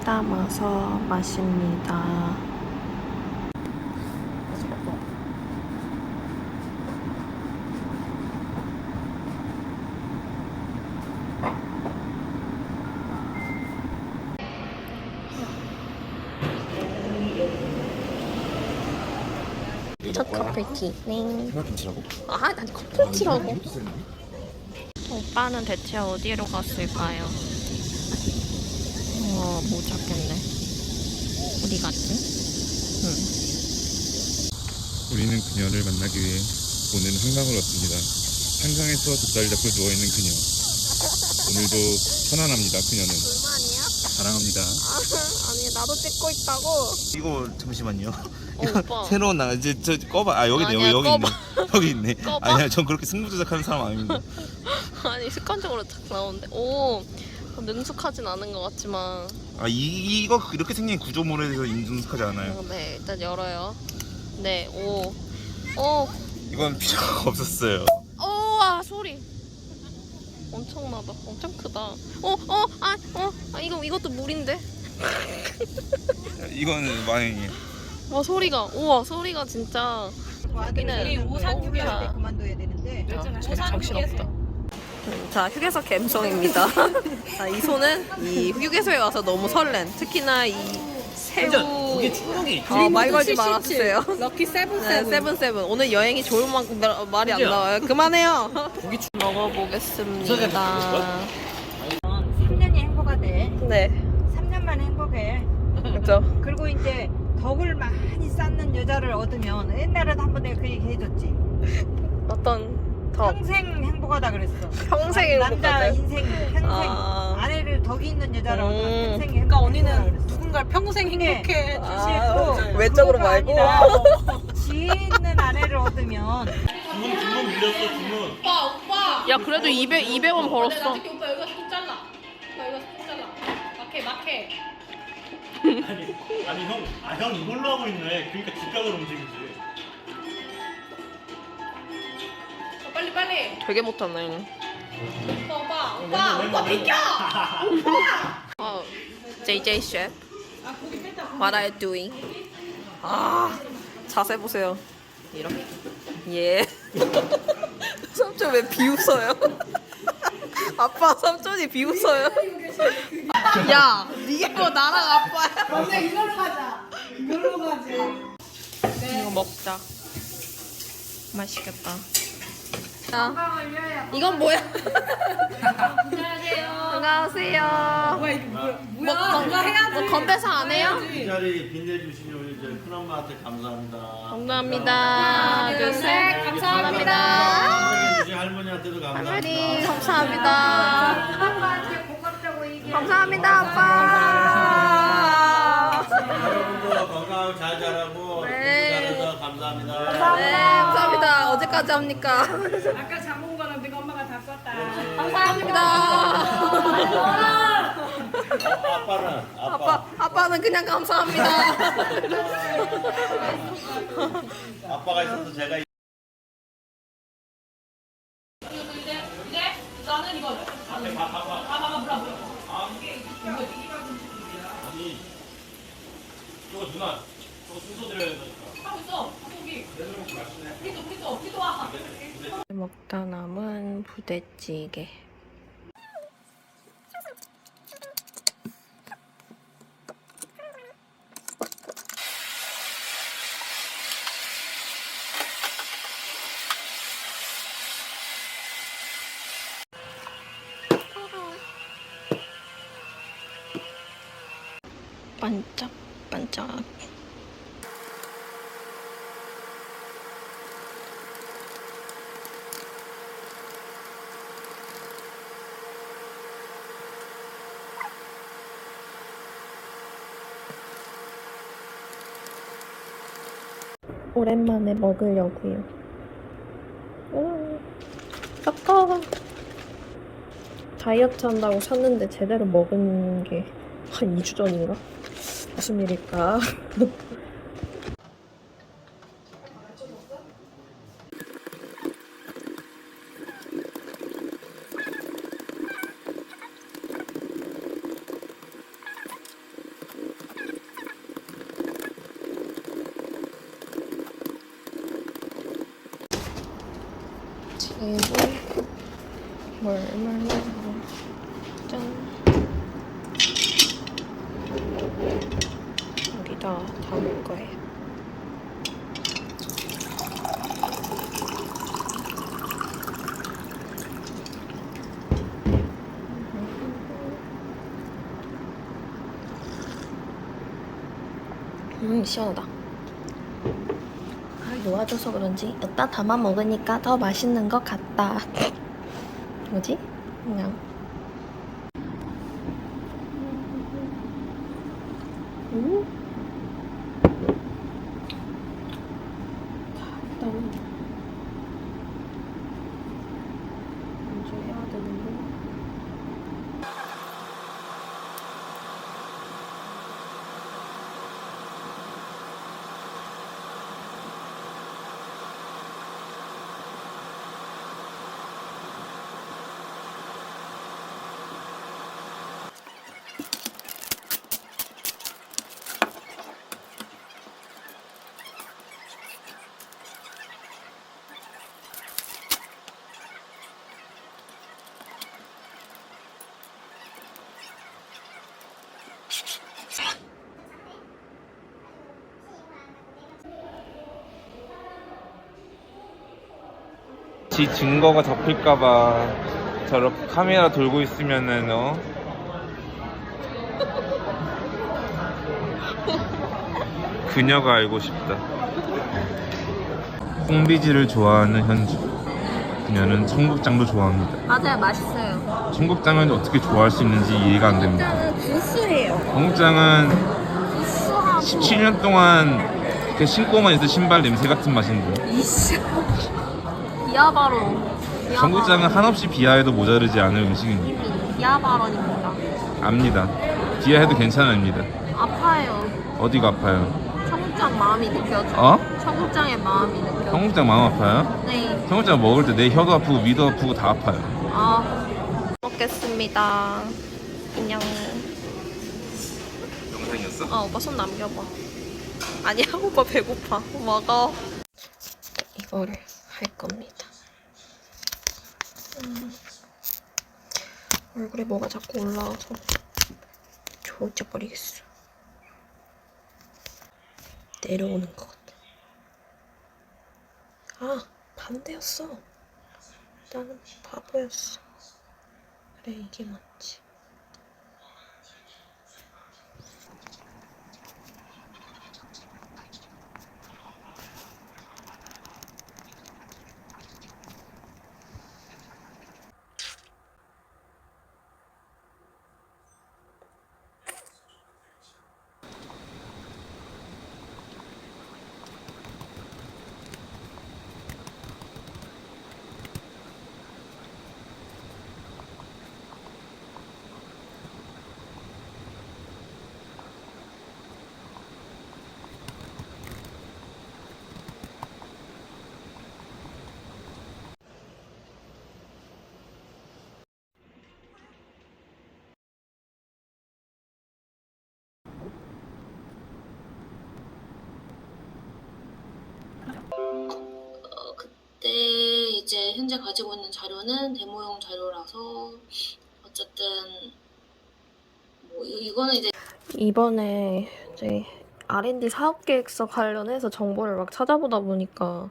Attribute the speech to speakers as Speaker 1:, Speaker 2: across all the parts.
Speaker 1: 물 담아서 마십니다. 첫 커플티. 네. 아, 난 커플티라고. 오빠는 대체 어디로 갔을까요? 어, 못 찾겠네. 어디 갔지?
Speaker 2: 우리는 그녀를 만나기 위해 오늘 한강을 왔습니다. 한강에서 돗자리 잡고 누워있는 그녀. 오늘도 편안합니다, 그녀는. 사랑합니다.
Speaker 1: 아니, 나도 찍고 있다고.
Speaker 2: 이거 잠시만요.
Speaker 1: 어.
Speaker 2: 새로운 나 이제 저 꺼봐. 아 여기 있네.
Speaker 1: 아니야,
Speaker 2: 여기
Speaker 1: 꺼봐.
Speaker 2: 있네. 여기 있네.
Speaker 1: 꺼봐.
Speaker 2: 아니야, 전 그렇게 승부조작하는 사람 아닙니다.
Speaker 1: 아니, 습관적으로 딱 나오는데. 오, 능숙하진 않은 것 같지만.
Speaker 2: 아 이, 이거 이렇게 생긴 구조물에 대해서 인증하지 않아요.
Speaker 1: 어, 네, 일단 열어요. 네, 오. 오,
Speaker 2: 이건 필요가 없었어요.
Speaker 1: 오, 아, 소리. 엄청나다. 엄청 크다. 어, 어, 아, 어, 아, 이거, 이것도 물인데?
Speaker 2: 이거는 만약에
Speaker 1: 와, 소리가. 우와, 소리가 진짜. 여기는
Speaker 3: 우산 휴게소 때
Speaker 1: 자,
Speaker 3: 그만둬야 되는데
Speaker 1: 정신없다. 자, 휴게소 감성입니다. 자, 이 손은 이 휴게소에 와서 너무 설렌. 특히나 이 새우.
Speaker 4: 충격이
Speaker 1: 어, 말 걸지 말아주세요.
Speaker 3: 럭키 세븐
Speaker 1: 네, 세븐 세븐. 오늘 여행이 좋을 만큼 말- 말이 안? 나와요. 그만해요. 먹어보겠습니다.
Speaker 3: 3년이 행복하대
Speaker 1: 네,
Speaker 3: 3년만 행복해
Speaker 1: 그렇죠.
Speaker 3: 그리고 이제 덕을 많이 쌓는 여자를 얻으면 옛날에도 한 번 내가 그 얘기 해줬지
Speaker 1: 어떤 더
Speaker 3: 평생 행복하다 그랬어
Speaker 1: 평생
Speaker 3: 남자
Speaker 1: 행복하대.
Speaker 3: 인생 평생
Speaker 1: 아.
Speaker 3: 아내를 덕이 있는 여자를
Speaker 1: 음.
Speaker 3: 평생 행복하다
Speaker 5: 그러니까 언니는. 누군가를 평생 행복해
Speaker 1: 아,
Speaker 3: 사실 또
Speaker 1: 외적으로
Speaker 3: 그것도
Speaker 1: 말고.
Speaker 3: 아니라 지혜 있는 아내를 얻으면
Speaker 4: 주문 주문 밀렸어 주문
Speaker 1: 야 그래도 200 200원 벌었어.
Speaker 5: 오빠 여기가 속 잘라 오빠 여기가 속 잘라 막해 막해
Speaker 4: 아니 아니 형아형 이걸로 하고 있네 그러니까 뒷각을 움직이지
Speaker 5: 빨리 빨리
Speaker 1: 되게 못하네.
Speaker 5: 오빠 오빠 오빠 오빠 비켜
Speaker 1: 어, JJ 셰프. What are you doing? 아 자세 보세요. 이렇게. 예. 삼촌 왜 비웃어요? 아빠 삼촌이 비웃어요. 야, 니가 나랑 아빠야.
Speaker 5: 언니 이걸로 가자 이걸로 가자
Speaker 1: 이거 먹자. 맛있겠다. 자, 이건 뭐야?
Speaker 5: 안녕하세요
Speaker 1: 안녕하세요.
Speaker 5: 뭐야 이게 뭐야
Speaker 1: 뭐, 건- 뭐 건배사 안 해요?
Speaker 4: 이 자리 빛내주신 우리 이제 큰 엄마한테 감사합니다
Speaker 1: 감사합니다. 하나, 둘, 셋. 감사합니다.
Speaker 4: 감사합니다 할머니한테도 감사합니다
Speaker 1: 할머니, 감사합니다. 감사합니다, 아빠.
Speaker 4: 여러분도 건강 잘 자라고
Speaker 1: 네.
Speaker 4: 잘해서 감사합니다
Speaker 1: 네, 감사합니다. 어제까지 합니까?
Speaker 5: 아까 잠온 거는 네가 엄마가 다 썼다
Speaker 1: 감사합니다.
Speaker 4: 어, 아빠는 아빠,
Speaker 1: 아빠, 아빠는 그냥 감사합니다.
Speaker 4: 아빠가 있어서 제가
Speaker 5: 이제 나는 이거
Speaker 4: 앞에 봐 봐봐
Speaker 5: 봐봐 물어 물어
Speaker 4: 아니 이거 누나 저거 순서 드려야 되니까
Speaker 5: 하고 있어 거기 우리도 우리도 우리도 와
Speaker 1: 먹다 남은 부대찌개. 반짝반짝. 오랜만에 먹으려고요. 오, 아까 다이어트 한다고 샀는데 제대로 먹은 게 한 2주 전인가? 무슨 일일까? 그리고 뭘뭘 짠 여기다 담을 거예요. 음 시원하다. 아 놓아줘서 그런지 여기다 담아 먹으니까 더 맛있는 것 같다. 뭐지? 그냥. 음. 일단 먼저 해야 되는데.
Speaker 2: 지 증거가 잡힐까봐 저렇게 카메라 돌고 있으면은 어 그녀가 알고 싶다. 콩비지를 좋아하는 현주. 그녀는 청국장도 좋아합니다.
Speaker 1: 맞아요, 맛있어요.
Speaker 2: 청국장은 어떻게 좋아할 수 있는지 이해가 안 됩니다.
Speaker 1: 구수해요.
Speaker 2: 청국장은
Speaker 1: 구수하고.
Speaker 2: 17년 동안 이렇게 신고만 있을 신발 냄새 같은 맛인데.
Speaker 1: 이씨. 비아바로.
Speaker 2: 청국장은 한없이 비하해도 모자르지 않을 음식입니다.
Speaker 1: 이미 비아바론입니다.
Speaker 2: 압니다. 비하해도 괜찮습니다.
Speaker 1: 아파요.
Speaker 2: 어디가 아파요?
Speaker 1: 청국장 마음이 느껴져.
Speaker 2: 어?
Speaker 1: 청국장의 마음이 느껴져.
Speaker 2: 청국장 마음 아파요?
Speaker 1: 네.
Speaker 2: 청국장 먹을 때 내 혀도 아프고 미도 아프고 다 아파요.
Speaker 1: 아. 먹겠습니다. 인형.
Speaker 2: 영상이었어?
Speaker 1: 아, 오빠 손 남겨봐. 아니야, 오빠 배고파. 먹어. 이거를 할 겁니다. 음. 얼굴에 뭐가 자꾸 올라와서 조져버리겠어. 내려오는 것 같아. 아, 반대였어. 나는 바보였어. 그래, 이게 맞지.
Speaker 6: 어, 그때 이제 현재 가지고 있는 자료는 데모용 자료라서 어쨌든 뭐 이- 이거는 이제
Speaker 1: 이번에 이제 R&D 사업 계획서 관련해서 정보를 막 찾아보다 보니까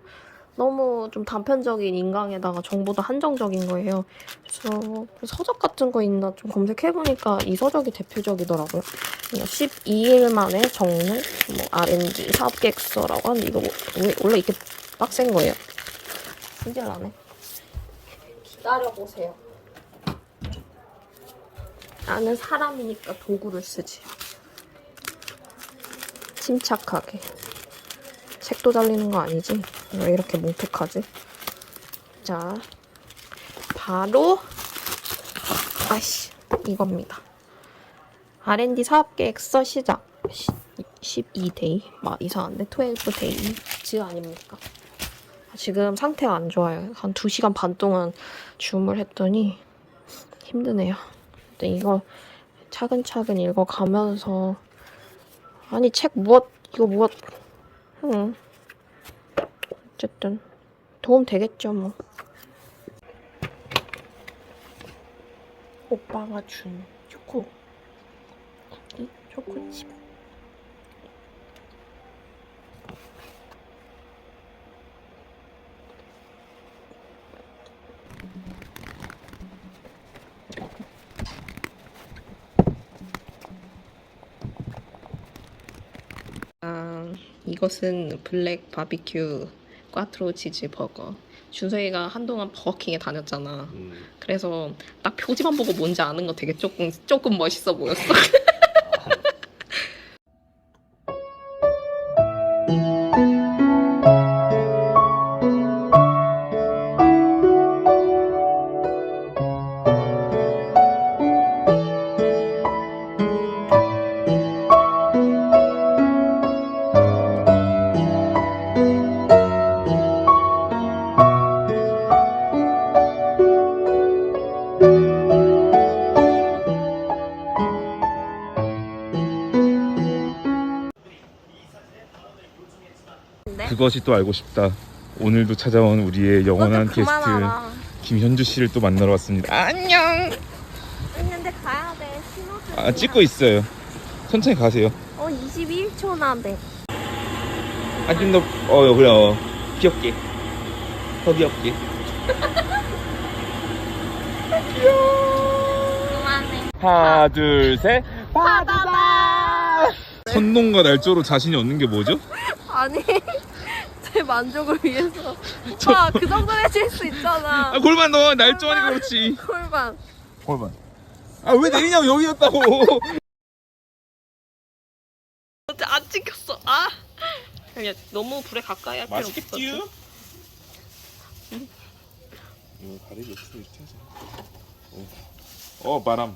Speaker 1: 너무 좀 단편적인 인강에다가 정보도 한정적인 거예요. 그래서 서적 같은 거 있나 좀 검색해 보니까 이 서적이 대표적이더라고요. 12일 만에 적는 뭐 R&D 사업 계획서라고 하는데 이거 원래 이렇게 빡센 거예요. 신기하네. 기다려보세요. 나는 사람이니까 도구를 쓰지. 침착하게. 책도 달리는 거 아니지? 왜 이렇게 뭉툭하지? 자, 바로 아씨 이겁니다. R&D 사업 계획서 시작. 12데이. 막 이상한데 12데이즈 아닙니까? 지금 상태가 안 좋아요. 한 2시간 반 동안 줌을 했더니 힘드네요. 근데 이거 차근차근 읽어가면서 아니 책 무엇 이거 무엇 응 어쨌든 도움 되겠죠 뭐 오빠가 준 초코 초코칩 이것은 블랙 바비큐 꽈트로 치즈 버거. 준서이가 한동안 버거킹에 다녔잖아. 그래서 딱 표지만 보고 뭔지 아는 거 되게 조금 조금 멋있어 보였어.
Speaker 2: 그것이 또 알고 싶다. 오늘도 찾아온 우리의 영원한 게스트 김현주 씨를 또 만나러 왔습니다. 안녕.
Speaker 1: 했는데 가야 돼. 신호.
Speaker 2: 아 찍고 있어요. 천천히 가세요.
Speaker 1: 어 21초나 돼.
Speaker 2: 아좀더어 그래 어. 귀엽게 더 귀엽게.
Speaker 1: 그만해.
Speaker 2: 하나 둘 셋. 바다다. 선동과 날조로 자신이 없는 게 뭐죠?
Speaker 1: 아니 제 만족을 위해서. 오빠 그 정도는 해줄 수 있잖아.
Speaker 2: 아 골반 넣어 날조하니까 그렇지.
Speaker 1: 골반.
Speaker 2: 골반. 아 왜 내리냐고 여기였다고.
Speaker 1: 어째 안 찍혔어. 아. 그냥 너무 불에 가까이 할 필요 없어.
Speaker 2: 이거 가리기 없어 이렇게 하자. 어. 어 바람.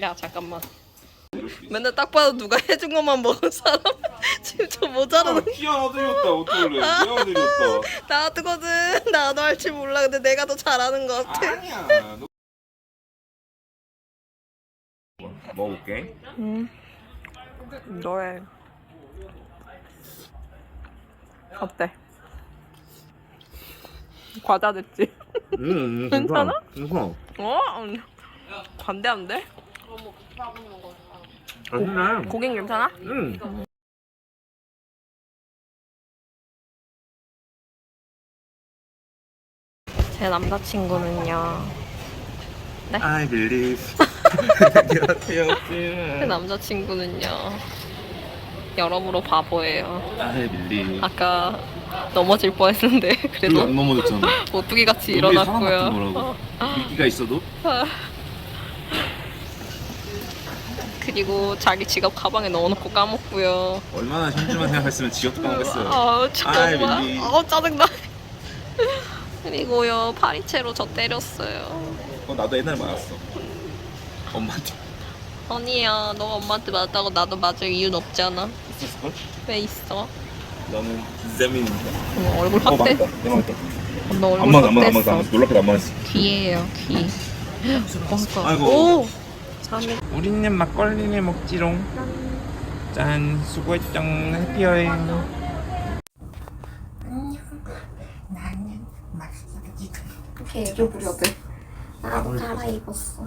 Speaker 1: 야 잠깐만. 맨날 딱 봐도 누가 해준 것만 먹은 사람? 지금 저 모자라는
Speaker 2: 피아노들이었다. 어떡할래? 피아노들이었다.
Speaker 1: 나도거든. 나도 할 줄 몰라. 근데 내가 더 잘하는 것 같아.
Speaker 2: 아니야. 너... 먹어볼게.
Speaker 1: 너의 어때? 과자 됐지?
Speaker 2: 음,
Speaker 1: 괜찮아?
Speaker 2: 괜찮아?
Speaker 1: 어? 반대 안 돼?
Speaker 2: 맛있네.
Speaker 1: 고객 괜찮아?
Speaker 2: 음.
Speaker 1: 제 남자친구는요.
Speaker 2: I believe.
Speaker 1: 제 남자친구는요. 여러모로 바보예요.
Speaker 2: I believe.
Speaker 1: 아까 넘어질 뻔했는데 그래도
Speaker 2: 안 넘어졌잖아.
Speaker 1: 오뚜기 같이
Speaker 2: 우리 사람
Speaker 1: 일어났고요.
Speaker 2: 거라고. 미끼가 있어도
Speaker 1: 그리고 자기 지갑 가방에 넣어놓고 까먹고요.
Speaker 2: 얼마나 현주만 생각했으면 지옥도 까먹겠어요.
Speaker 1: 아 잠깐만
Speaker 2: 밀리.
Speaker 1: 아 짜증나. 그리고요 파리채로 저 때렸어요.
Speaker 2: 어, 나도 옛날에 맞았어. 엄마한테.
Speaker 1: 아니야 너가 엄마한테 맞았다고 나도 맞을 이유는 없잖아.
Speaker 2: 있었을걸?
Speaker 1: 왜 있어?
Speaker 2: 너는 재민입니다
Speaker 1: 어머, 얼굴
Speaker 2: 어
Speaker 1: 확대.
Speaker 2: 맞다. 내 맞다.
Speaker 1: 너 얼굴
Speaker 2: 안 맞아 안 맞아 안
Speaker 1: 확대했어.
Speaker 2: 맞아 놀랍게도 안 맞았어.
Speaker 1: 귀예요 귀 맞다
Speaker 2: 아이고.
Speaker 1: 오 잠이
Speaker 7: 우리는 막걸리를 먹지롱. 짠, 수고했쩡. 해피 여행.
Speaker 1: 개조 부려대 나도 갈아입었어.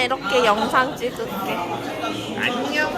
Speaker 1: 이렇게 영상 찍을게. 안녕